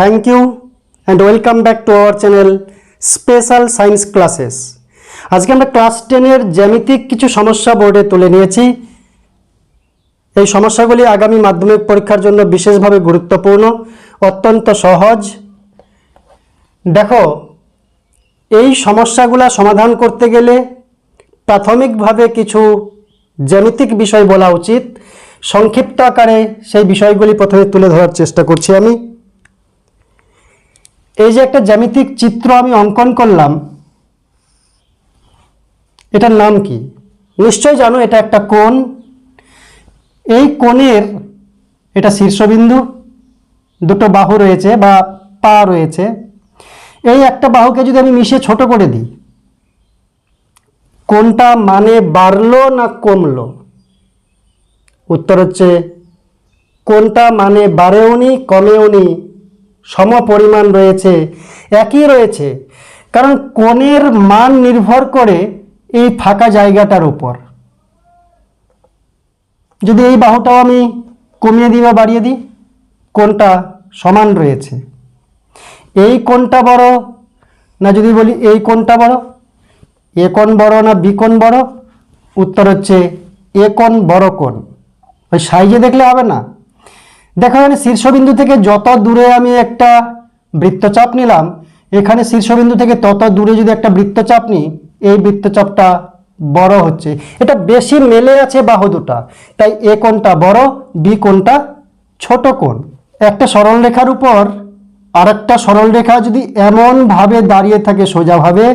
Thank you and welcome back to our channel special science classes আজকে আমরা class টেনের জ্যামিতিক কিছু সমস্যা বোর্ডে তুলে নিয়েছি। এই সমস্যাগুলি আগামী মাধ্যমিক পরীক্ষার জন্য বিশেষভাবে গুরুত্বপূর্ণ, অত্যন্ত সহজ। দেখো, এই সমস্যাগুলো সমাধান করতে গেলে প্রাথমিকভাবে কিছু জ্যামিতিক বিষয় বলা উচিত। সংক্ষিপ্ত আকারে সেই বিষয়গুলি প্রথমে তুলে ধরার চেষ্টা করছি আমি। এই যে একটা জ্যামিতিক চিত্র আমি অঙ্কন করলাম, এটার নাম কি? নিশ্চয় জানো এটা একটা কোণ। এই কোণের এটা শীর্ষবিন্দু, দুটো বাহু রয়েছে বা পা রয়েছে। এই একটা বাহুকে যদি আমি মিশে ছোট করে দিই কোনটা মানে বাড়লো না কমলো? উত্তর হচ্ছে কোনটা মানে বাড়েও নি কমেও নি সম পরিমাণ রয়েছে, একই রয়েছে। কারণ কোণের মান নির্ভর করে এই ফাঁকা জায়গাটার উপর। যদি এই বাহুটাও আমি কমিয়ে দিই বা বাড়িয়ে দিই কোনটা সমান রয়েছে। এই কোণটা বড় না যদি বলি এই কোণটা বড়, এ কোণ বড় না বি বড়, উত্তর হচ্ছে এ কোণ বড় কোণ। ওই সাইজে দেখলে হবে না। দেখো এখানে শীর্ষবিন্দু থেকে যত দূরে আমি একটা বৃত্তচাপ নিলাম, এখানে শীর্ষবিন্দু থেকে তত দূরে যদি একটা বৃত্তচাপ নিই, এই বৃত্তচাপটা বড় হচ্ছে। এটা বেশি মেলে আছে বাহু দুটা, তাই এ কোনটা বড়, বি কোণটা ছোট কোণ। একটা সরলরেখার উপর আরেকটা সরলরেখা যদি এমনভাবে দাঁড়িয়ে থাকে সোজাভাবে,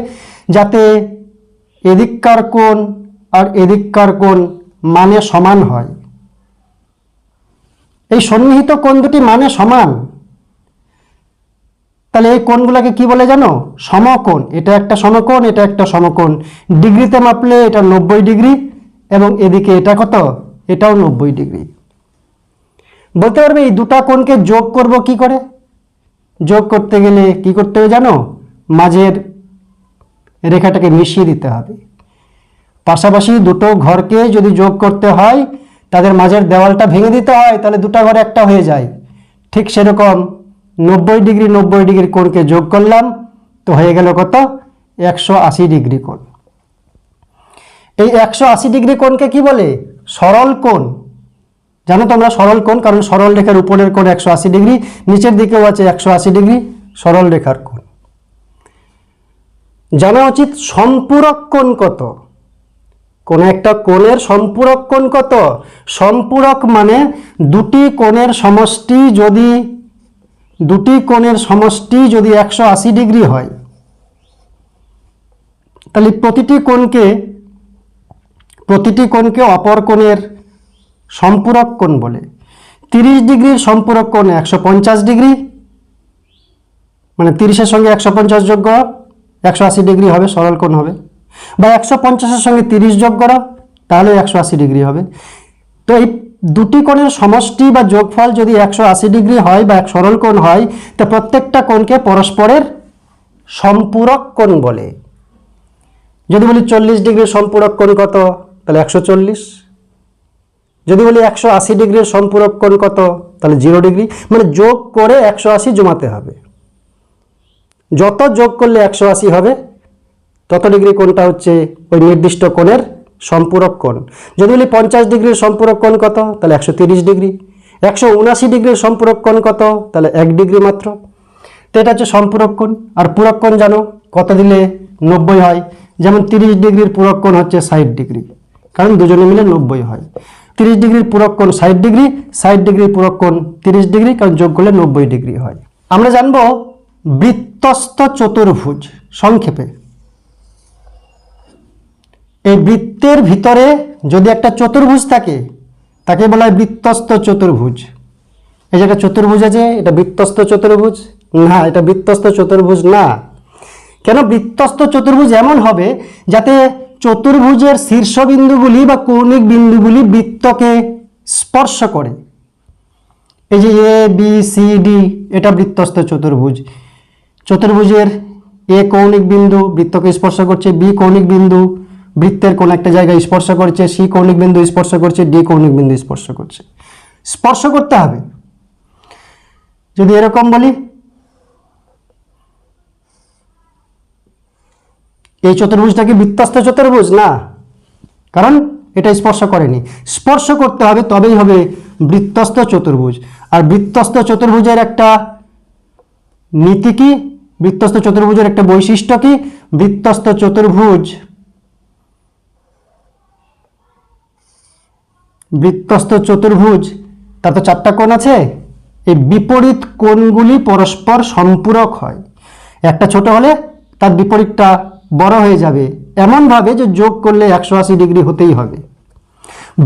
যাতে এদিককার কোণ আর এদিককার কোণ মানে সমান হয়। এই সন্নিহিত কোণ দুটি মানে সমান। তাহলে এই কোণগুলোকে কি বলে জানো? সমকোণ। এটা একটা সমকোণ, এটা একটা সমকোণ। ডিগ্রিতে মাপলে এটা নব্বই ডিগ্রি এবং এদিকে এটা কত? এটাও নব্বই ডিগ্রি। বলতে পারবে এই দুটা কোণকে যোগ করব কি করে? যোগ করতে গেলে কি করতে হবে জানো? মাঝের রেখাটাকে মিশিয়ে দিতে হবে। পাশাপাশি দুটো ঘরকে যদি যোগ করতে হয় তাদের মাঝের দেওয়ালটা ভেঙে দিতে হয়, তাহলে দুটো ঘর একটা হয়ে যায়। ঠিক সেরকম নব্বই ডিগ্রি নব্বই ডিগ্রি কোণকে যোগ করলাম, তো হয়ে গেল কত? একশো আশি ডিগ্রি কোণ। এই একশো আশি ডিগ্রি কোণকে কি বলে? সরল কোণ। জানো তোমরা সরল কোণ? কারণ সরল রেখার উপরের কোণ একশো আশি ডিগ্রি, নিচের দিকেও আছে একশো আশি ডিগ্রি, সরল রেখার কোণ। জানা উচিত সম্পূরক কোণ কত? কোন একটা কোণের সম্পূরক কোণ কত? সম্পূরক মানে দুটি কোণের সমষ্টি যদি, দুটি কোণের সমষ্টি যদি একশো আশি ডিগ্রি হয়, তাহলে প্রতিটি কোণকে প্রতিটি কোণকে অপর কোণের সম্পূরক কোণ বলে। তিরিশ ডিগ্রির সম্পূরক কোণ একশো পঞ্চাশ ডিগ্রি মানে তিরিশের সঙ্গে একশো পঞ্চাশ যোগ্য একশো আশি ডিগ্রি হবে, সরল কোণ হবে। বা একশো পঞ্চাশের সঙ্গে তিরিশ যোগ করো, তাহলে একশো আশি ডিগ্রি হবে। তো এই দুটি কোণের সমষ্টি বা যোগফল যদি একশো আশি ডিগ্রি হয় বা এক সরল কোণ হয়, তো প্রত্যেকটা কোণকে পরস্পরের সম্পূরক কোণ বলে। যদি বলি চল্লিশ ডিগ্রির সম্পূরক কোণ কত, তাহলে একশো চল্লিশ। যদি বলি একশো আশি ডিগ্রির সম্পূরক কোণ কত, তাহলে জিরো ডিগ্রি মানে যোগ করে একশো আশি জমাতে হবে। যত যোগ করলে একশো আশি হবে তত ডিগ্রি কোণটা হচ্ছে ওই নির্দিষ্ট কোণের সম্পূরক কোণ। যদি বলি পঞ্চাশ ডিগ্রির সম্পূরক কোণ কত? তাহলে একশো তিরিশ ডিগ্রি। একশো উনাশি ডিগ্রির সম্পূরক কোণ কত? তাহলে এক ডিগ্রি মাত্র। তো এটা হচ্ছে সম্পূরক কোণ। আর পূরক কোণ জানো? কত দিলে? নব্বই হয়। যেমন তিরিশ ডিগ্রির পূরক কোণ হচ্ছে ষাট ডিগ্রি। কারণ দুজনে মিলে নব্বই হয়। তিরিশ ডিগ্রির পূরক কোণ ষাট ডিগ্রি, ষাট ডিগ্রির পূরক কোণ তিরিশ ডিগ্রি, কারণ যোগ করলে নব্বই ডিগ্রি হয়। আমরা জানব বৃত্তস্থ চতুর্ভুজ সংক্ষেপে। এই বৃত্তের ভিতরে যদি একটা চতুর্ভুজ থাকে, তাকে বলা হয় বৃত্তস্থ চতুর্ভুজ। এই যে একটা চতুর্ভুজ আছে, এটা বৃত্তস্থ চতুর্ভুজ? না, এটা বৃত্তস্থ চতুর্ভুজ না। কেন বৃত্তস্থ চতুর্ভুজ এমন হবে যাতে চতুর্ভুজের শীর্ষবিন্দুগুলি বা কৌণিক বিন্দুগুলি বৃত্তকে স্পর্শ করে? এই যে এ বি সি ডি এটা বৃত্তস্থ চতুর্ভুজ। চতুর্ভুজের এ কৌণিক বিন্দু বৃত্তকে স্পর্শ করছে বি কৌণিক বিন্দু বৃত্তের কোন একটা জায়গায় স্পর্শ করছে, সি কৌণিক বিন্দু স্পর্শ করছে, ডি কৌণিক বিন্দু স্পর্শ করছে। স্পর্শ করতে হবে। যদি এরকম বলি, এই চতুর্ভুজটা কি বৃত্তাস্ত চতুর্ভুজ? না। কারণ এটা স্পর্শ করেনি। স্পর্শ করতে হবে তবেই হবে বৃত্তস্থ চতুর্ভুজ। আর বৃত্তস্ত চতুর্ভুজের একটা নীতি কি? বৃত্তস্থ চতুর্ভুজের একটা বৈশিষ্ট্য কি? বৃত্তস্থ চতুর্ভুজ বৃত্তস্ত চতুর্ভুজ তার তো চারটা কোণ আছে? এই বিপরীত কোণগুলি পরস্পর সম্পূরক হয়। একটা ছোট হলে তার বিপরীতটা বড় হয়ে যাবে। এমনভাবে যে যোগ করলে একশো আশি ডিগ্রি হতেই হবে।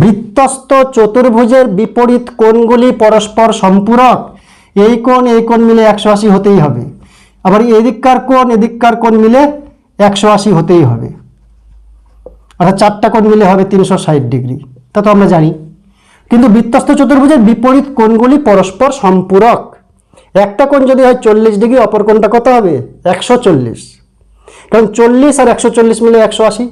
বৃত্তস্ত চতুর্ভুজের বিপরীত কোণগুলি পরস্পর সম্পূরক। এই কোণ এই কোণ মিলে একশো আশি হতেই হবে। আবার এদিককার কোণ এদিককার কোণ মিলে একশো আশি হতেই হবে। অর্থাৎ চারটা কোণ মিলে হবে তিনশো ষাট ডিগ্রি। তা তো আমরা জানি। কিন্তু বৃত্তস্ত চতুর্ভুজের বিপরীত কোণগুলি পরস্পর সম্পূরক। একটা কোণ যদি হয় চল্লিশ ডিগ্রি, অপর কোণটা কত হবে? একশো চল্লিশ। কারণ চল্লিশ আর একশো চল্লিশ মিলে একশো আশি।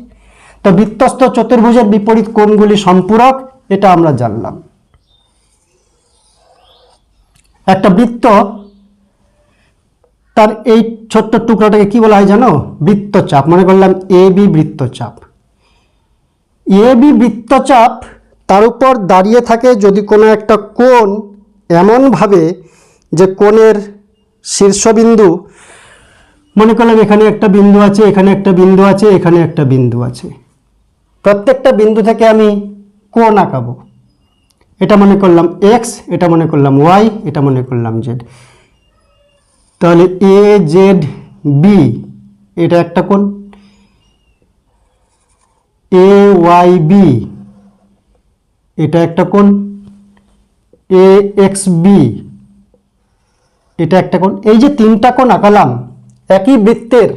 তো বৃত্তস্ত চতুর্ভুজের বিপরীত কোণগুলি সম্পূরক, এটা আমরা জানলাম। একটা বৃত্ত, তার এই ছোট্ট টুকরাটাকে কি বলা হয় জানো? বৃত্তচাপ। মনে করলাম এ বি বৃত্তচাপ। এ বি বৃত্তচাপ তার উপর দাঁড়িয়ে থাকে যদি কোনো একটা কোণ এমনভাবে যে কোণের শীর্ষবিন্দু, মনে করলাম এখানে একটা বিন্দু আছে, এখানে একটা বিন্দু আছে, এখানে একটা বিন্দু আছে। প্রত্যেকটা বিন্দু থেকে আমি কোণ আঁকাবো। এটা মনে করলাম এক্স এটা মনে করলাম ওয়াই এটা মনে করলাম জেড তাহলে এ জেড বি এটা একটা কোণ। এ ওয়াই বি এটা একটা কোণ এ এক্স বি এটা একটা কোণ। এই যে তিনটা কোণ আঁকালাম, একই বৃত্তের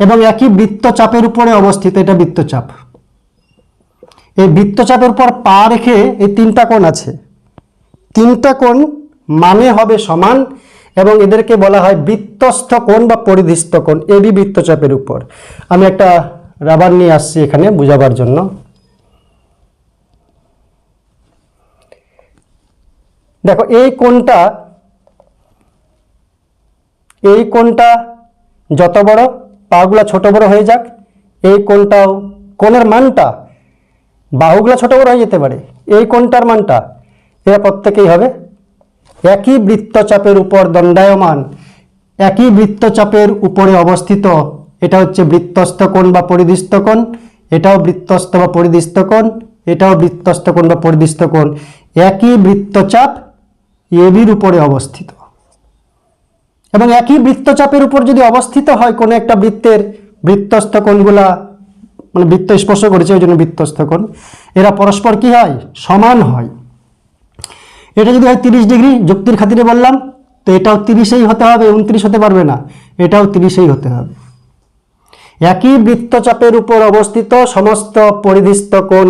এবং একই বৃত্তচাপের উপরে অবস্থিত এটা বৃত্তচাপ। এই বৃত্তচাপের উপর পা রেখে এই তিনটা কোণ আছে। তিনটা কোণ মানে হবে সমান এবং এদেরকে বলা হয় বৃত্তস্থ কোণ বা পরিধিস্থ কোণ এবি বৃত্তচাপের উপর। আমি একটা রাবার নিয়ে আসছি এখানে বোঝাবার জন্য। দেখো, এই কোণটা এই কোণটা যত বড়, পাগুলা ছোট বড় হয়ে যাক, এই কোণটাও, কোণের মানটা বাহুগুলা ছোট বড় হয়ে যেতে পারে। এই কোণটার মানটা এরা প্রত্যেকেই হবে একই বৃত্তচাপের উপর দণ্ডায়মান, একই বৃত্তচাপের উপরে অবস্থিত। এটা হচ্ছে বৃত্তস্থ কোণ বা পরিদিস্থ কোণ, এটাও বৃত্তস্থ বা পরিদিস্থ কোণ, এটাও বৃত্তস্থ কোণ বা পরিদিস্থ কোণ। একই বৃত্তচাপ এবির উপরে অবস্থিত। এবং একই বৃত্তচাপের উপর যদি অবস্থিত হয়, কোনো একটা বৃত্তের বৃত্তস্থ কোণগুলা মানে বৃত্ত স্পর্শ করেছে, ওই জন্য বৃত্তস্থ কোণ। এরা পরস্পর কি হয়? সমান হয়। এটা যদি হয় তিরিশ ডিগ্রি যুক্তির খাতিরে বললাম, তো এটাও তিরিশেই হতে হবে, উনত্রিশ হতে পারবে না, এটাও তিরিশেই হতে হবে। একই বৃত্তচাপের উপর অবস্থিত সমস্ত পরিধিস্থ কোণ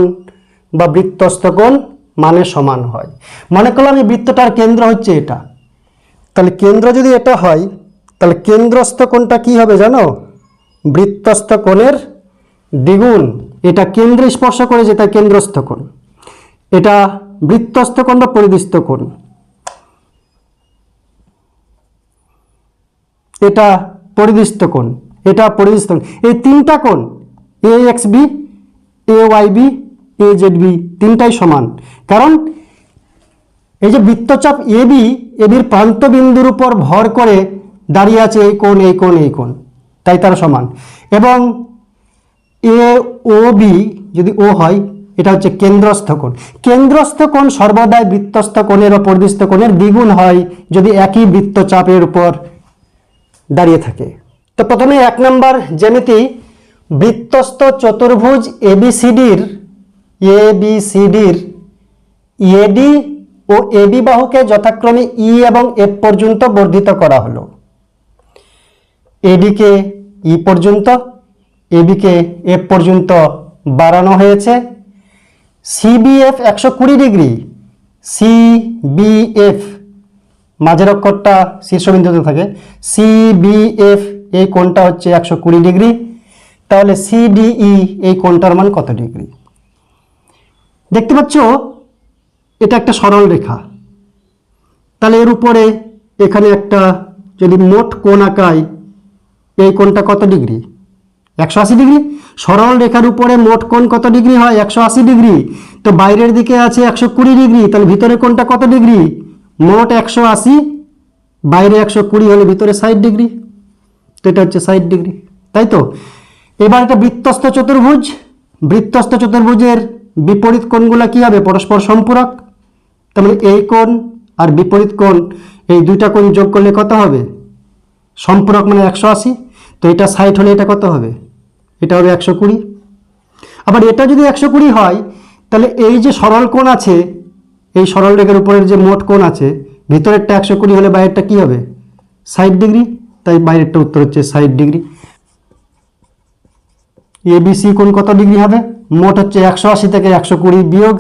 বা বৃত্তস্থ কোণ মানে সমান হয়। মনে করলাম এই বৃত্তটার কেন্দ্র হচ্ছে এটা। তাহলে কেন্দ্র যদি এটা হয়, তাহলে কেন্দ্রস্থ কোণটা কি হবে জানো? বৃত্তস্থ কোণের দ্বিগুণ। এটা কেন্দ্রে স্পর্শ করেছে তাই কেন্দ্রস্থ কোণ। এটা বৃত্তস্থ কোণ বা পরিদিস্থ কোণ। এটা পরিদিস্থ কোণ। এটা কোণ। এই তিনটা কোণ A X B A Y B A Z B তিনটাই সমান। কারণ এই যে বৃত্তচাপ এ বি এবির প্রান্তবিন্দুর উপর ভর করে দাঁড়িয়ে আছে এই কোণ এই কোণ এই কোণ। তাই তারা সমান। এবং এ ও বি যদি ও হয়, এটা হচ্ছে কেন্দ্রস্থ কোণ। কেন্দ্রস্থ কোণ সর্বদাই বৃত্তস্থ কোণের ও পরিদিস্থ কোণের দ্বিগুণ হয় যদি একই বৃত্তচাপের উপর দাঁড়িয়ে থাকে। তো প্রথমে এক নম্বর জ্যামিতি বৃত্তস্থ চতুর্ভুজ এবিসিডির A B সিডির eddy O AB বাহুকে যথাক্রমে ই এবং এফ পর্যন্ত বর্ধিত করা হলো। এডিকে ই পর্যন্ত এবিকে এফ পর্যন্ত বাড়ানো হয়েছে। সিবিএফ একশো কুড়ি ডিগ্রি। সিবিএফ মাঝের অক্ষরটা শীর্ষবিন্দুতে থাকে। সিবিএফ এই কোণটা হচ্ছে একশো কুড়ি ডিগ্রি। তাহলে সিডিই এই কোণটার মান কত ডিগ্রি? দেখতে পাচ্ছ? এটা একটা সরল রেখা। তাহলে এর উপরে এখানে একটা যদি মোট কোণ আঁকাই, এই কোণটা কত ডিগ্রি? একশো আশি ডিগ্রি। সরল রেখার উপরে মোট কোণ কত ডিগ্রি হয়? একশো আশি ডিগ্রি। তো বাইরের দিকে আছে একশো কুড়ি ডিগ্রি। তাহলে ভিতরে কোণটা কত ডিগ্রি? মোট একশো আশি। বাইরে একশো কুড়ি হলে ভিতরে ষাট ডিগ্রি। তো এটা হচ্ছে ষাট ডিগ্রি। তাই তো? এবার এটা বৃত্তস্থ চতুর্ভুজ। বৃত্তস্থ চতুর্ভুজের বিপরীত কোণগুলো কি হবে? পরস্পর সম্পূরক? তার মানে এই কোণ আর বিপরীত কোণ, এই দুইটা কোণ যোগ করলে কত হবে? সম্পূরক মানে একশো আশি। তো এটা ষাট হলে এটা কত হবে? এটা হবে একশো কুড়ি। আবার এটা যদি একশো কুড়ি হয়, তাহলে এই যে সরল কোণ আছে, এই সরল রেখার উপরের যে মোট কোণ আছে, ভিতরেরটা একশো কুড়ি হলে বাইরেরটা কী হবে? ষাট ডিগ্রি। তাই বাইরেরটা উত্তর হচ্ছে ষাট ডিগ্রি। এবিসি কোণ কত ডিগ্রি হবে? মোট হচ্ছে একশো আশি থেকে একশো কুড়ি বিয়োগ,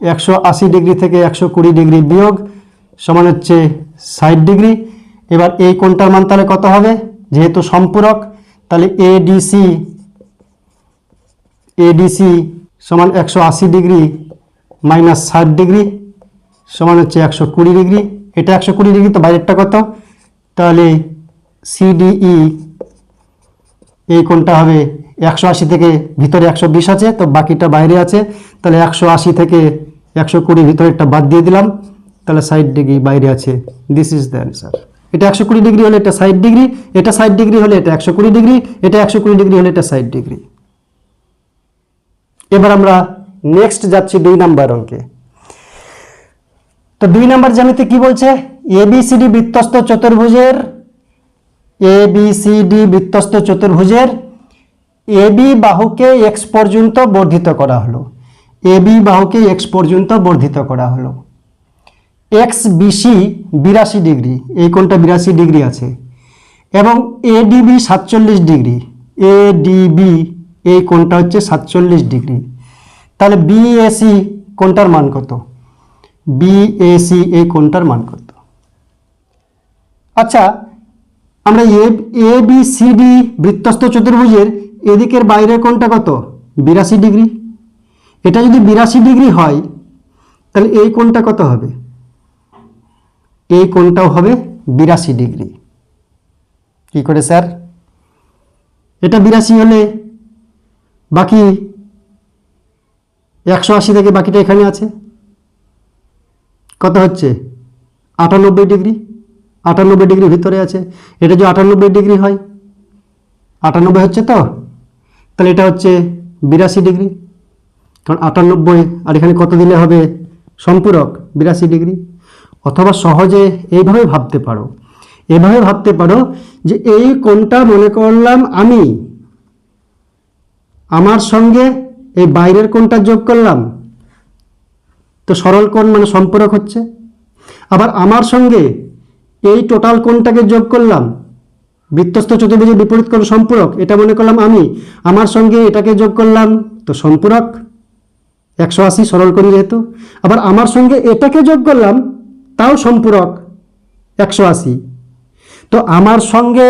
একশো আশি ডিগ্রি থেকে একশো কুড়ি ডিগ্রি বিয়োগ, সমান হচ্ছে ষাট ডিগ্রি। এবার এই কোণটার মান তাহলে কত হবে? যেহেতু সম্পূরক, তাহলে এডিসি এডিসি সমান একশো আশি ডিগ্রি মাইনাস ষাট ডিগ্রি সমান হচ্ছে একশো কুড়ি ডিগ্রি। এটা একশো কুড়ি ডিগ্রি তো বাইরেরটা কত? তাহলে সিডিই এই কোণটা হবে? একশো আশি থেকে ভিতরে একশো বিশ আছে, তো বাকিটা বাইরে আছে। তাহলে একশো আশি থেকে একশো কুড়ি ভিতরেরটা বাদ দিয়ে দিলাম। তাহলে ষাট ডিগ্রি বাইরে আছে। দিস ইজ দ্য অ্যান্সার এটা একশো কুড়ি ডিগ্রি হলে এটা ষাট ডিগ্রি, এটা ষাট ডিগ্রি হলে এটা একশো কুড়ি ডিগ্রি, এটা একশো কুড়ি ডিগ্রি হলে এটা ষাট ডিগ্রি। এবার আমরা নেক্সট যাচ্ছি দুই নাম্বার অঙ্কে। তো দুই নাম্বার জ্যামিতি কি বলছে? এবিসিডি বৃত্তস্থ চতুর্ভুজের এ বি সি ডি বৃত্তস্থ চতুর্ভুজের এ বি বাহুকে এক্স পর্যন্ত বর্ধিত করা হলো। এ বি বাহুকে এক্স পর্যন্ত বর্ধিত করা হলো। এক্স বিসি বিরাশি ডিগ্রি, এই কোণটা বিরাশি ডিগ্রি আছে। এবং এডিবি সাতচল্লিশ ডিগ্রি এডিবি এই কোণটা হচ্ছে সাতচল্লিশ ডিগ্রি। তাহলে বিএসি কোনটার মান কত? বিএসি এই কোনটার মান কত? আচ্ছা আমরা এ এ বি সি ডি বৃত্তস্থ চতুর্ভুজের এদিকের বাইরের কোণটা কত? বিরাশি ডিগ্রি। এটা যদি বিরাশি ডিগ্রি হয়, তাহলে এই কোণটা কত হবে? এই কোণটাও হবে বিরাশি ডিগ্রি। কি করে স্যার? এটা বিরাশি হলে বাকি একশো আশি থেকে বাকিটা এখানে আছে। কত হচ্ছে? আটানব্বই ডিগ্রি। আটানব্বই ডিগ্রি ভিতরে আছে। এটা যদি আটানব্বই ডিগ্রি হয়, আটানব্বই হচ্ছে তো? তাহলে এটা হচ্ছে বিরাশি ডিগ্রি। কারণ আটানব্বই, আর এখানে কত দিলে হবে? সম্পূরক, বিরাশি ডিগ্রি। অথবা সহজে এইভাবে ভাবতে পারো। এভাবে ভাবতে পারো যে এই কোনটা মনে করলাম আমি। আমার সঙ্গে এই বাইরের কোনটা যোগ করলাম। তো সরল কোণ মানে সম্পূরক হচ্ছে। আবার আমার সঙ্গে এই টোটাল কোনটাকে যোগ করলাম। বৃত্তস্থ চতুর্ভুজের বিপরীত কোণ সম্পূরক, এটা মনে করলাম আমি। আমার সঙ্গে এটাকে যোগ করলাম, তো সম্পূরক। একশো আশি, সরল কোণ যেহেতু। আবার আমার সঙ্গে এটাকে যোগ করলাম, তাও সম্পূরক। একশো আশি। তো আমার সঙ্গে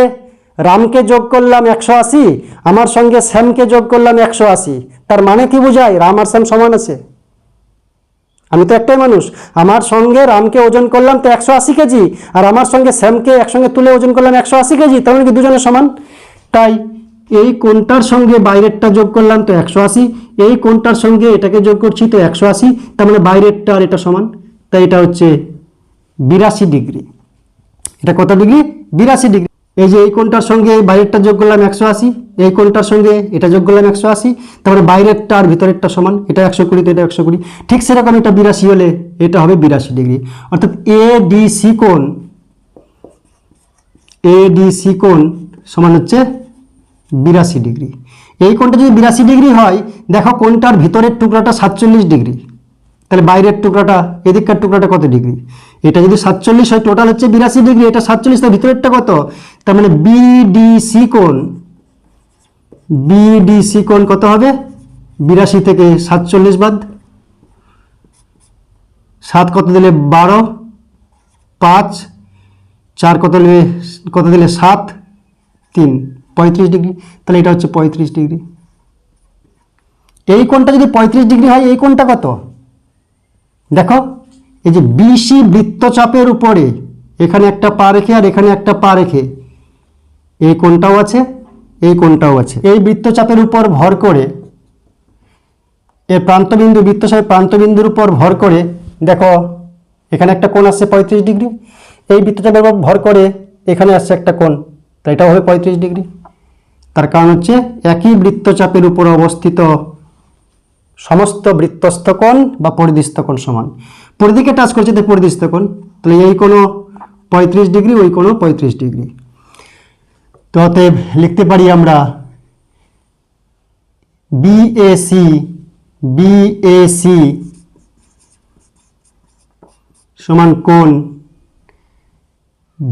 রামকে যোগ করলাম একশো আশি, আমার সঙ্গে শ্যামকে যোগ করলাম একশো আশি। তার মানে কি বোঝায়? রাম আর শ্যাম সমান আছে। আমি তো একটাই মানুষ। আমার সঙ্গে রামকে ওজন করলাম তো একশো আশি কেজি, আর আমার সঙ্গে শ্যামকে একসঙ্গে তুলে ওজন করলাম একশো আশি কেজি, তাহলে কি দুজনের সমান? তাই এই কোনটার সঙ্গে বাইরেরটা যোগ করলাম তো একশো আশি, এই কোনটার সঙ্গে এটাকে যোগ করছি তো একশো আশি, তার মানে বাইরেরটা আর এটা সমান। তাই এটা হচ্ছে বিরাশি ডিগ্রি। এটা কত ডিগ্রি? বিরাশি ডিগ্রি। এই যে এই কোনটার সঙ্গে বাইরেরটা যোগ করলাম একশো আশি, এই কোনটার সঙ্গে এটা যোগ করলাম একশো আশি, তারপরে বাইরেরটা আর ভিতরেরটা সমান, এটা একশো কুড়ি, তো এটা একশো কুড়ি। ঠিক সেরকম এটা বিরাশি হলে এটা হবে বিরাশি ডিগ্রি। অর্থাৎ এ ডি সি কোণ, এ ডি সি কোণ সমান হচ্ছে বিরাশি ডিগ্রি। এই কোণটা যদি বিরাশি ডিগ্রি হয়, দেখো কোনটার ভিতরের টুকরাটা সাতচল্লিশ ডিগ্রি। তাহলে বাইরের টুকরাটা, এদিককার টুকরাটা কত ডিগ্রি? এটা যদি সাতচল্লিশ হয় টোটাল হচ্ছে বিরাশি ডিগ্রি এটা সাতচল্লিশ, তার ভিতরেরটা কত? তার মানে বিডিসি কোণ বিডিসি কোণ কত হবে? বিরাশি থেকে সাতচল্লিশ বাদ। সাত কত দিলে বারো? পাঁচ। চার কত দিলে কত দিলে সাত? তিন। পঁয়ত্রিশ ডিগ্রি তাহলে এটা হচ্ছে পঁয়ত্রিশ ডিগ্রি এই কোণটা যদি পঁয়ত্রিশ ডিগ্রি হয়, এই কোণটা কত? দেখো। এই যে বিসি বৃত্তচাপের উপরে, এখানে একটা পা রেখে আর এখানে একটা পা রেখে, এই কোণটাও আছে, এই কোণটাও আছে। এই বৃত্তচাপের উপর ভর করে এর প্রান্তবিন্দু বৃত্তচাপের প্রান্তবিন্দুর উপর ভর করে, দেখো, এখানে একটা কোণ আসছে পঁয়ত্রিশ ডিগ্রি, এই বৃত্তচাপের উপর ভর করে, এখানে আসছে একটা কোণ, তো এটাও হবে পঁয়ত্রিশ ডিগ্রি। তার কারণ হচ্ছে একই বৃত্তচাপের উপর অবস্থিত সমস্ত বৃত্তস্থ কোণ বা পরিদিস্থ কোণ সমান। পরিধিকে টাচ করছে তো পরিদিস্থ কোণ। তাহলে এই কোনো পঁয়ত্রিশ ডিগ্রি, ওই কোনো পঁয়ত্রিশ ডিগ্রি। তো অতএব লিখতে পারি আমরা বিএসি বিএসি সমান কোণ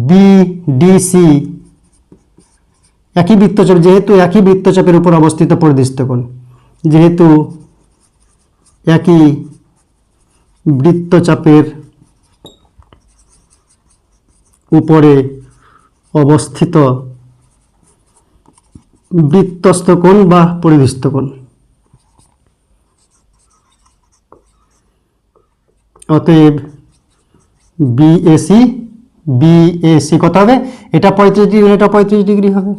বিডিসি একই বৃত্তচাপ, যেহেতু একই বৃত্তচাপের উপর অবস্থিত পরিদিষ্ট কোণ, যেহেতু একই বৃত্তচাপের উপরে অবস্থিত বৃত্তস্থ কোণ বা পরিদিষ্ট কোণ। অতএব বিএসি বিএসি কত হবে? এটা পঁয়ত্রিশ ডিগ্রি, এটা পঁয়ত্রিশ ডিগ্রি হবে।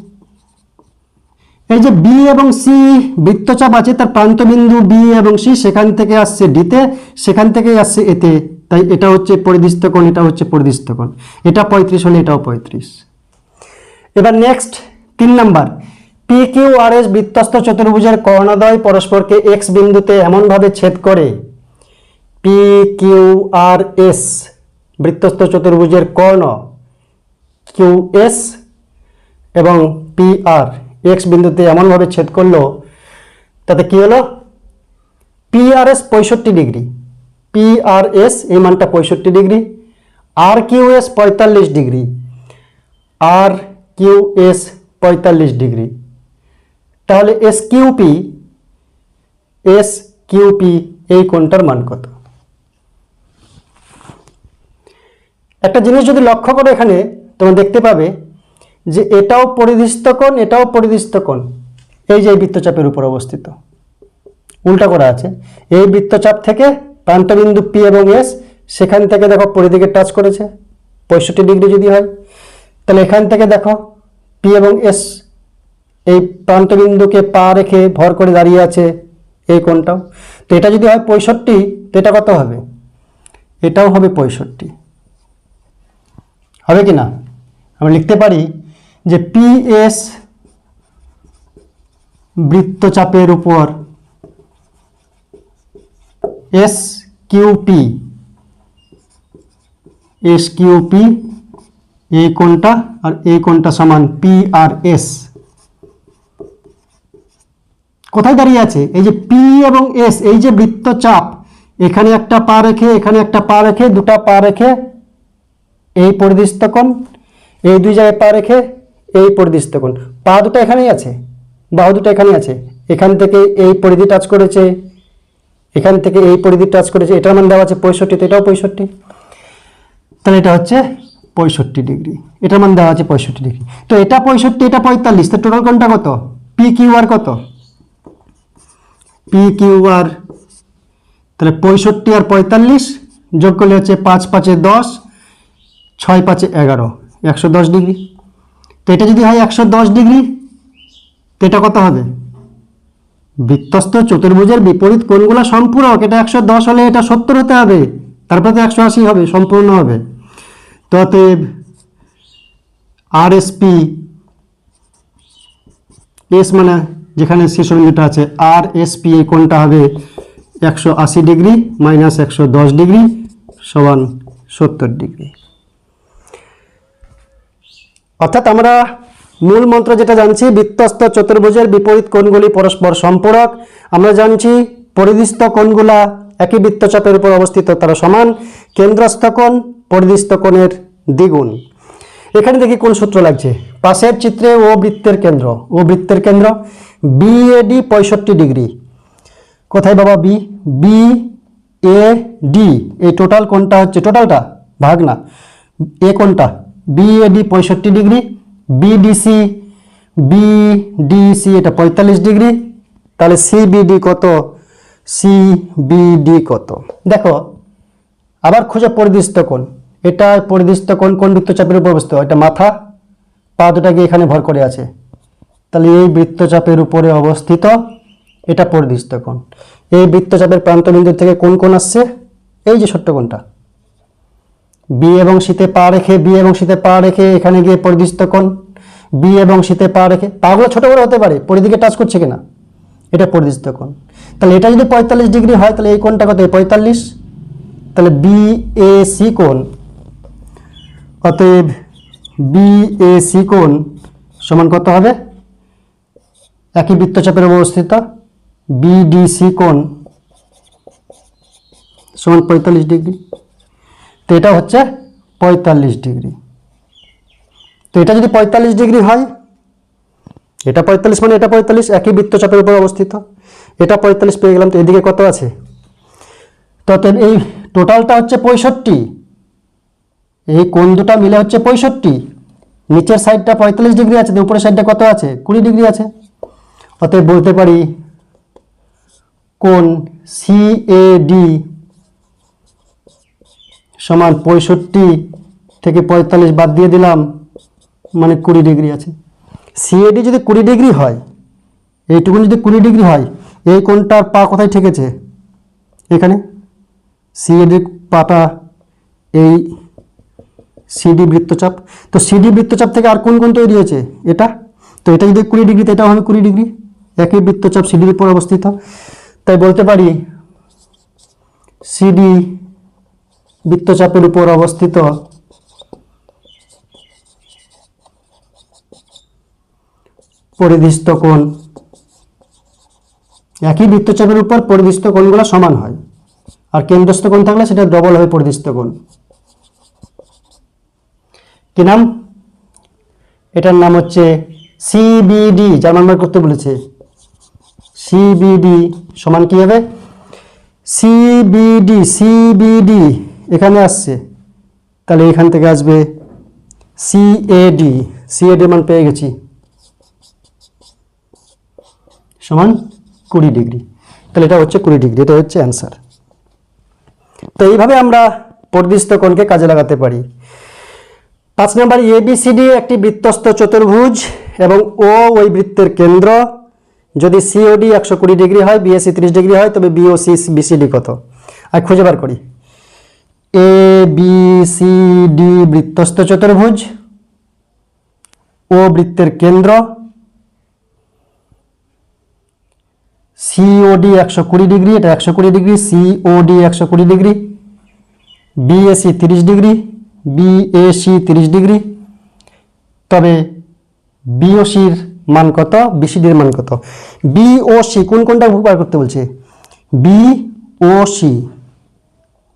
এই যে বি এবং সি বৃত্তচাপ আছে, তার প্রান্তবিন্দু বি এবং সি সেখান থেকে আসছে ডিতে সেখান থেকে আসছে এতে তাই এটা হচ্ছে পরিদিষ্ট কোণ, এটা হচ্ছে পরিদিষ্ট কোণ। এটা পঁয়ত্রিশ হলে এটাও পঁয়ত্রিশ। এবার নেক্সট তিন number. P Q R S বৃত্তস্থ চতুর্ভুজের কর্ণদ্বয় পরস্পরকে এক্স বিন্দুতে এমনভাবে ছেদ করে পি কিউ আর এস বৃত্তস্থ চতুর্ভুজের কর্ণ, কিউ এস এবং পি আর। এক্স বিন্দুতে এমনভাবে ছেদ করল, তাতে কি হলো? পি আর এস পঁয়ষট্টি ডিগ্রি। পি আর এস এই মানটা পঁয়ষট্টি ডিগ্রি। আর কিউ এস পঁয়তাল্লিশ ডিগ্রি। আর কিউ এস পঁয়তাল্লিশ ডিগ্রি। তাহলে S Q P S Q P এই কোণটার মান কত? একটা জিনিস যদি লক্ষ্য করো এখানে, তোমরা দেখতে পাবে যে এটাও পরিদিষ্ট কোণ, এটাও পরিদিষ্ট কোণ। এই যে এই বৃত্তচাপের উপর অবস্থিত। উল্টা করা আছে। এই বৃত্তচাপ থেকে প্রান্তবিন্দু পি এবং এস সেখান থেকে দেখো পরিধিকে টাচ করেছে। পঁয়ষট্টি ডিগ্রি যদি হয়, তাহলে এখান থেকে দেখো পি এবং এস এই প্রান্তবিন্দুকে পা রেখে ভর করে দাঁড়িয়ে আছে এই কোণটাও। তো এটা যদি হয় পঁয়ষট্টি, তো এটা কত হবে? এটাও হবে পঁয়ষট্টি। হবে কি না? আমরা লিখতে পারি যে পি এস বৃত্তচাপের উপর এস কিউপি এস কিউপি এই কোণটা আর এই কোণটা সমান পি আর এস কোথায় দাঁড়িয়ে আছে? এই যে পি এবং এস এই যে বৃত্তচাপ, এখানে একটা পা রেখে, এখানে একটা পা রেখে, দুটা পা রেখে, এই পরিদিষ্ট কোণ এই দুই জায়গায় পা রেখে এই পরিদিষ্ট কোণ। পা দুটো এখানেই আছে, বাহু দুটো এখানেই আছে। এখান থেকে এই পরিধি টাচ করেছে, এখান থেকে এই পরিধি টাচ করেছে, এটার মান দেওয়া আছে পঁয়ষট্টি, তো এটাও পঁয়ষট্টি। তাহলে এটা হচ্ছে পঁয়ষট্টি ডিগ্রি, এটার মান দেওয়া আছে পঁয়ষট্টি ডিগ্রি। তো এটা পঁয়ষট্টি, এটা পঁয়তাল্লিশ, তো টোটাল কোনটা কত? পি কিউ আর কত? পি কিউ আর তাহলে পঁয়ষট্টি আর পঁয়তাল্লিশ যোগ করলে হচ্ছে পাঁচ পাঁচে দশ, ছয় পাঁচে এগারো, একশো দশ ডিগ্রি। এটা যদি হয় একশো দশ ডিগ্রি, এটা কত হবে? বৃত্তস্থ চতুর্ভুজের বিপরীত কোণগুলো সম্পূরক, এটা একশো দশ হলে এটা সত্তর হতে হবে, তারপরে তো একশো আশি হবে, সম্পূর্ণ হবে। তো অতএব আর এস পি এস মানে যেখানে শীর্ষবিন্দুটা আছে আর এস পি এই কোণটা হবে একশো আশি ডিগ্রি মাইনাস একশো দশ ডিগ্রি, সমান সত্তর ডিগ্রি। অর্থাৎ আমরা মূল মন্ত্র যেটা জানছি বৃত্তস্থ চতুর্ভুজের বিপরীত কোণগুলি পরস্পর সম্পূরক। আমরা জানছি পরিদিস্থ কোণগুলা একই বৃত্তচাপের উপর অবস্থিত, তারা সমান। কেন্দ্রস্থ কোণ পরিদিস্থ কোণের দ্বিগুণ। এখানে দেখি কোন সূত্র লাগছে। পাশের চিত্রে ও বৃত্তের কেন্দ্র। ও বৃত্তের কেন্দ্র বিএডি পঁয়ষট্টি ডিগ্রি। কোথায় বাবা বি বি এ ডি এই টোটাল কোনটা হচ্ছে টোটালটা ভাগ না এ কোনটা বিএডি পঁয়ষট্টি ডিগ্রি বিডিসি বিডিসি এটা পঁয়তাল্লিশ ডিগ্রি, তাহলে সিবিডি কত? সিবিডি কত? দেখো, আবার খুঁজে পরিদৃষ্ট কোণ। এটা পরিদৃষ্ট কোণ কোন বৃত্তচাপের উপর অবস্থিত। এটা মাথা, পা দুটা গিয়ে এখানে ভর করে আছে। তাহলে এই বৃত্তচাপের উপরে অবস্থিত এটা পরিদৃষ্ট কোণ। এই বৃত্তচাপের প্রান্তবিন্দু থেকে কোন কোণ আসছে? এই যে ছোট্ট কোণটা। বি এবং শীতে পা রেখে, বি এবং শীতে পা রেখে এখানে গিয়ে পরিদৃষ্ট কোণ, বি এবং শীতে পা রেখে পাগুলো ছোট বড় হতে পারে, পরিদিকে টাচ করছে কিনা? এটা পরিদৃষ্ট কোণ। তাহলে এটা যদি পঁয়তাল্লিশ ডিগ্রি হয়, তাহলে এই কোণটা কত পঁয়তাল্লিশ? তাহলে বি এ সি কোণ, অতএব বি এ সি কোণ সমান কত হবে? একই বৃত্তচাপের অবস্থিত বিডিসি কোণ সমান পঁয়তাল্লিশ ডিগ্রি। তো এটা হচ্ছে পঁয়তাল্লিশ ডিগ্রি। তো এটা যদি পঁয়তাল্লিশ ডিগ্রি হয়, এটা পঁয়তাল্লিশ মানে এটা পঁয়তাল্লিশ, একই বৃত্তচাপের উপর অবস্থিত। এটা পঁয়তাল্লিশ পেয়ে গেলাম, তো এদিকে কত আছে? তো এই টোটালটা হচ্ছে পঁয়ষট্টি। এই কোণ দুটা মিলে হচ্ছে পঁয়ষট্টি। নিচের সাইডটা পঁয়তাল্লিশ ডিগ্রি আছে উপরের সাইডটা কত আছে? কুড়ি ডিগ্রি আছে। অতএব বলতে পারি কোণ সি এ ডি সমান পঁয়ষট্টি থেকে পঁয়তাল্লিশ বাদ দিয়ে দিলাম মানে কুড়ি ডিগ্রি আছে। সিএডি যদি কুড়ি ডিগ্রি হয়, এইটুকু যদি কুড়ি ডিগ্রি হয়, এই কোণটার পা কোথায় ঠেকেছে? এখানে। সিএডির পাটা এই সিডি বৃত্তচাপ। তো সিডি বৃত্তচাপ থেকে আর কোন কোন তৈরি হয়েছে? এটা। তো এটা যদি কুড়ি ডিগ্রি, তো এটাও হবে কুড়ি ডিগ্রি। একই বৃত্তচাপ সিডির উপর অবস্থিত। তাই বলতে পারি সিডি বৃত্তচাপের উপর অবস্থিত। পরিধিস্থ কোণ। একই বৃত্তচাপের উপর পরিধিস্থ কোণগুলো সমান হয়। আর কেন্দ্রস্থ কোণ থাকলে সেটা ডবল হবে পরিধিস্থ কোণ। কি নাম? এটার নাম হচ্ছে সিবিডি যার নাম্বার করতে বলেছে। সিবিডি সমান কি হবে? সিবিডি সিবিডি এখানে আসছে। তাহলে এখান থেকে আসবে সিএডি সিএডি মান পেয়ে গেছি। সমান কুড়ি ডিগ্রি। তাহলে এটা হচ্ছে কুড়ি ডিগ্রি, এটা হচ্ছে অ্যান্সার। তো এইভাবে আমরা পরিদৃষ্ট কোণকে কাজে লাগাতে পারি। পাঁচ নম্বর এবিসিডি একটি বৃত্তস্থ চতুর্ভুজ এবং ও ওই বৃত্তের কেন্দ্র। যদি সিওডি একশো কুড়ি ডিগ্রি হয় বিএসি তিরিশ ডিগ্রি হয়, তবে বিওসি বিসিডি কত? আর খুঁজে বার করি। এ বি সি ডি বৃত্তস্থ চতুর্ভুজ। ও বৃত্তের কেন্দ্র। সিওডি একশো কুড়ি ডিগ্রি। এটা একশো কুড়ি ডিগ্রি। সিওডি একশো কুড়ি ডিগ্রি। বিএসি তিরিশ ডিগ্রি। বিএসি তিরিশ ডিগ্রি। তবে বিওসির মান কত? বিসিডির মান কত? বিওসি কোন কোনটা বার করতে বলছে? বিওসি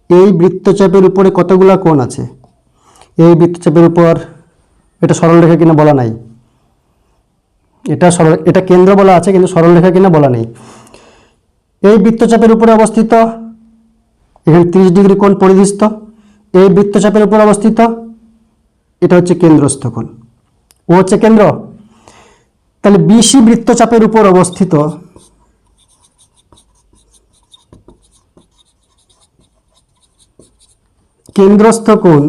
এই বৃত্তচাপের উপরে কতগুলা কোণ আছে? এই বৃত্তচাপের উপর এটা সরলরেখা কিনা বলা নাই। এটা সরল, এটা কেন্দ্র বলা আছে কিন্তু সরলরেখা কিনা বলা নেই। এই বৃত্তচাপের উপরে অবস্থিত, এখানে তিরিশ ডিগ্রি কোণ পরিধিস্থ। এই বৃত্তচাপের উপর অবস্থিত, এটা হচ্ছে কেন্দ্রস্থ কোণ। ও হচ্ছে কেন্দ্র। তাহলে বিসি বৃত্তচাপের উপর অবস্থিত কেন্দ্রস্থ কোণ,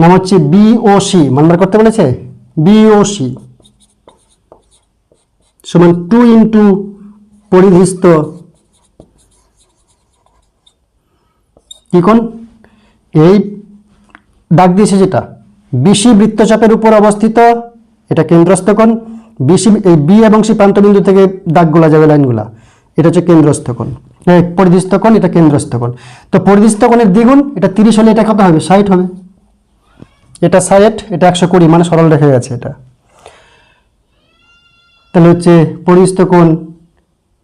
নাম হচ্ছে বিওসি মানবার করতে বলেছে? বিওসি সমান টু ইন্টু পরিধিস্থ কি কোণ? এই দাগ দিয়েছে যেটা বিসি বৃত্তচাপের উপর অবস্থিত, এটা কেন্দ্রস্থ কোণ বিসি এই বি এবং সি প্রান্তবিন্দু থেকে দাগগুলা যাবে লাইনগুলা, এটা হচ্ছে কেন্দ্রস্থ কোণ। এই পরিধিস্থ কোণ এটা কেন্দ্রস্থ কোণ তো পরিধিস্থ কোণের দ্বিগুণ, এটা তিরিশ হলে এটা কত হবে? ষাট হবে। এটা ষাট, এটা একশো কুড়ি মানে সরল রেখে গেছে এটা। তাহলে হচ্ছে পরিস্থ কোণ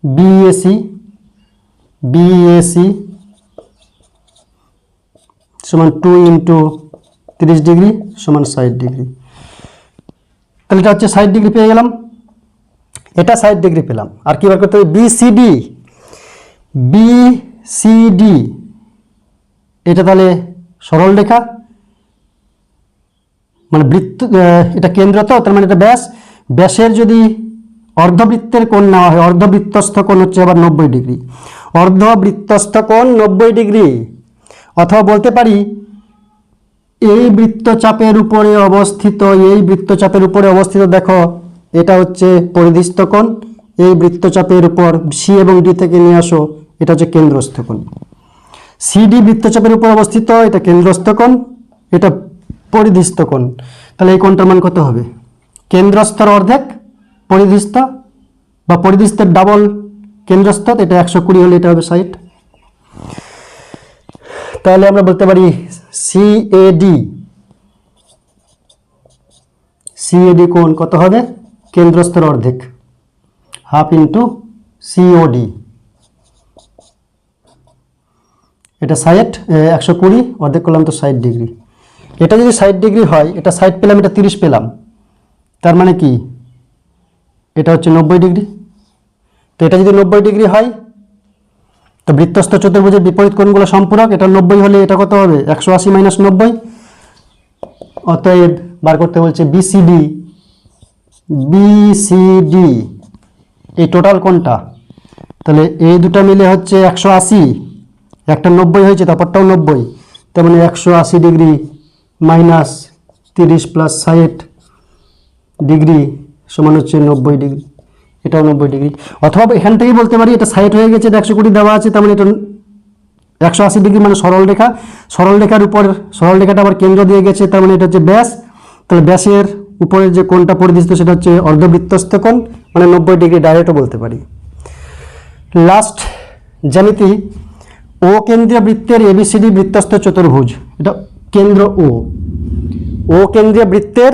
B A C B A C সমান টু ইন্টু তিরিশ ডিগ্রি সমান ষাট ডিগ্রি। তাহলে এটা হচ্ছে ষাট ডিগ্রি পেয়ে গেলাম। এটা ষাট ডিগ্রি পেলাম। আর কি বার করতে হবে? বিসিডি বিসিডি এটা তাহলে সরল রেখা। মানে বৃত্ত এটা কেন্দ্র তো, তার মানে এটা ব্যাস। ব্যাসের যদি অর্ধবৃত্তের কোণ নেওয়া হয়, অর্ধবৃত্তস্থ কোণ হচ্ছে আবার নব্বই ডিগ্রি। অর্ধবৃত্তস্থ কোণ নব্বই ডিগ্রি। অথবা বলতে পারি, এই বৃত্তচাপের উপরে অবস্থিত, এই বৃত্তচাপের উপরে অবস্থিত, দেখো, এটা হচ্ছে পরিধিস্থ কোণ। এই বৃত্তচাপের উপর সি এবং ডি থেকে নিয়ে আসো। এটা হচ্ছে কেন্দ্রস্থ কোণ সিডি বৃত্তচাপের উপর অবস্থিত, এটা কেন্দ্রস্থকোণ, এটা পরিধিস্থ কোণ তাহলে এই কোণটার মান কত হবে? কেন্দ্রস্থর অর্ধেক, পরিধিস্থ বা পরিধিস্থের ডাবল কেন্দ্রস্থ এটা একশো কুড়ি হলে এটা হবে সাইট তাহলে আমরা বলতে পারি সিএডি সিএডি কোণ কত হবে? কেন্দ্রস্থর অর্ধেক। হাফ ইন্টু সিওডি এটা ষাট একশো কুড়ি, অর্ধেক করলাম তো ষাট ডিগ্রি। এটা যদি ষাট ডিগ্রি হয়, এটা ষাট পেলাম, এটা তিরিশ পেলাম। তার মানে কি? এটা হচ্ছে নব্বই ডিগ্রি। তো এটা যদি নব্বই ডিগ্রি হয়, তো বৃত্তস্থ চতুর্ভুজের বিপরীত কোণগুলো সম্পূরক, এটা নব্বই হলে এটা কত হবে? একশো আশি মাইনাস নব্বই। অতএব বার করতে বলছে বিসিডি। বিসিডি। এই টোটাল কোনটা তাহলে এই দুটো মিলে হচ্ছে একশো আশি। একটা নব্বই হয়েছে, তারপরটাও নব্বই। তার মানে একশো আশি ডিগ্রি মাইনাস তিরিশ প্লাস ষাট ডিগ্রি সমান হচ্ছে নব্বই ডিগ্রি। এটাও নব্বই ডিগ্রি। অথবা এখান থেকেই বলতে পারি, এটা ষাট হয়ে গেছে একশো কুড়ি দেওয়া আছে, তার মানে এটা একশো আশি ডিগ্রি মানে সরল রেখা। সরল রেখার উপর, সরল আবার কেন্দ্র দিয়ে গেছে, তার মানে এটা হচ্ছে ব্যাস। তাহলে ব্যাসের উপরের যে কোণটা পরিদিষ্ট, সেটা হচ্ছে অর্ধবৃত্তস্থ কোণ মানে নব্বই ডিগ্রি ডাইরেক্টও বলতে পারি। লাস্ট জ্যামিতি ও কেন্দ্রীয় বৃত্তের এবিসিডি বৃত্তস্থ চতুর্ভুজ। এটা কেন্দ্র ও। ও কেন্দ্রীয় বৃত্তের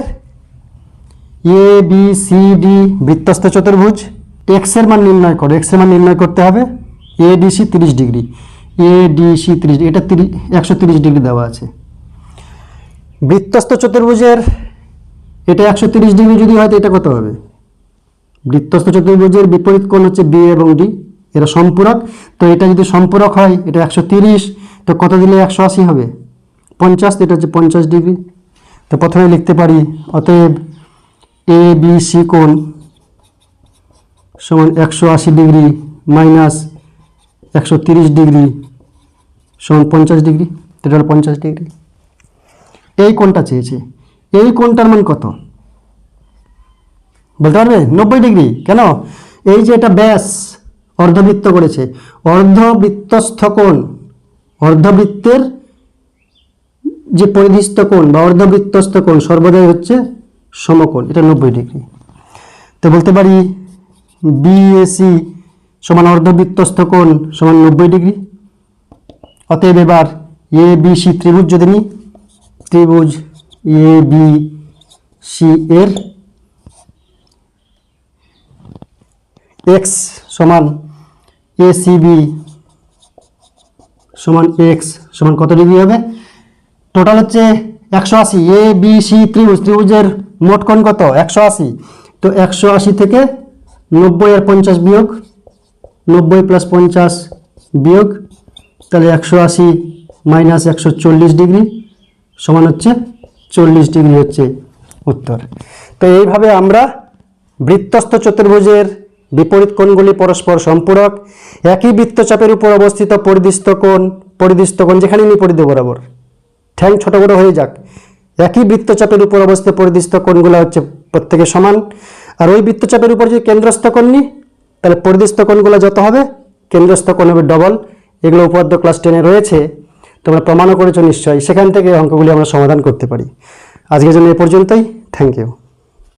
এ বি সি ডি বৃত্তস্থ চতুর্ভুজ। এক্সের মান নির্ণয় করো। এক্সের মান নির্ণয় করতে হবে। এ ডিসি তিরিশ ডিগ্রি। এ ডিসি তিরিশ এটা তিরিশ, একশো তিরিশ ডিগ্রি দেওয়া আছে। বৃত্তস্থ চতুর্ভুজের, এটা একশো তিরিশ ডিগ্রি যদি হয়, তো এটা কত হবে? বৃত্তস্থ চতুর্ভুজের বিপরীত কোণ হচ্ছে বি এবং ডি এরা সম্পূরক। তো এটা যদি সম্পূরক হয়, এটা একশো তিরিশ, তো কত দিলে একশো আশি হবে? পঞ্চাশ এটা হচ্ছে পঞ্চাশ ডিগ্রি। তো প্রথমে লিখতে পারি, অতএব এ, বি, সি কোণ সমান একশো আশি ডিগ্রি মাইনাস একশো তিরিশ ডিগ্রি সমান পঞ্চাশ ডিগ্রি। টোটাল পঞ্চাশ ডিগ্রি। এই কোণটা চেয়েছে। এই কোণটার মান কত? বলতে পারবে? নব্বই ডিগ্রি। কেন? এই যে এটা ব্যাস অর্ধবৃত্ত করেছে। অর্ধবৃত্তস্থ কোণ, অর্ধবৃত্তের যে পরিধিস্থ কোণ বা অর্ধবৃত্তস্থ কোণ, সর্বদাই হচ্ছে সমকোণ। এটা নব্বই ডিগ্রি। তো বলতে পারি বিএসি সমান অর্ধবৃত্তস্থ কোণ সমান নব্বই ডিগ্রি। অতএব এবার এ বি সি ত্রিভুজ যদি নিই, ত্রিভুজ এ বি সি এর এক্স সমান এ সি বি সমান এক্স সমান কত ডিগ্রি হবে? টোটাল হচ্ছে একশো আশি। এ বি সি ত্রিভুজ। ত্রিভুজের মোট কোণ কত? একশো আশি। তো একশো আশি থেকে নব্বই আর পঞ্চাশ বিয়োগ, নব্বই প্লাস পঞ্চাশ বিয়োগ, তাহলে একশো আশি মাইনাস একশো চল্লিশ ডিগ্রি সমান হচ্ছে চল্লিশ ডিগ্রি হচ্ছে উত্তর। তো এইভাবে আমরা বৃত্তস্থ চতুর্ভুজের বিপরীত কোণগুলি পরস্পর সম্পূরক। একই বৃত্তচাপের উপর অবস্থিত পরিদিষ্ট কোণ পরিদিষ্ট কোণ যেখানে নিই পরিধি বরাবর। ঠ্যাং ছোট বড় হয়ে যাক। একই বৃত্তচাপের উপর অবস্থিত পরিদিষ্ট কোণগুলো হচ্ছে প্রত্যেকে সমান। আর ওই বৃত্তচাপের উপর যদি কেন্দ্রস্থ কোণ নিই তাহলে পরিদিষ্ট কোণগুলো যত হবে, কেন্দ্রস্থ কোণ হবে ডবল। এগুলো উপাদ্য ক্লাস টেনে রয়েছে। তোমরা প্রমাণও করেছ নিশ্চয়ই। সেখান থেকে অঙ্কগুলি আমরা সমাধান করতে পারি। আজকের জন্য এ পর্যন্তই। Thank you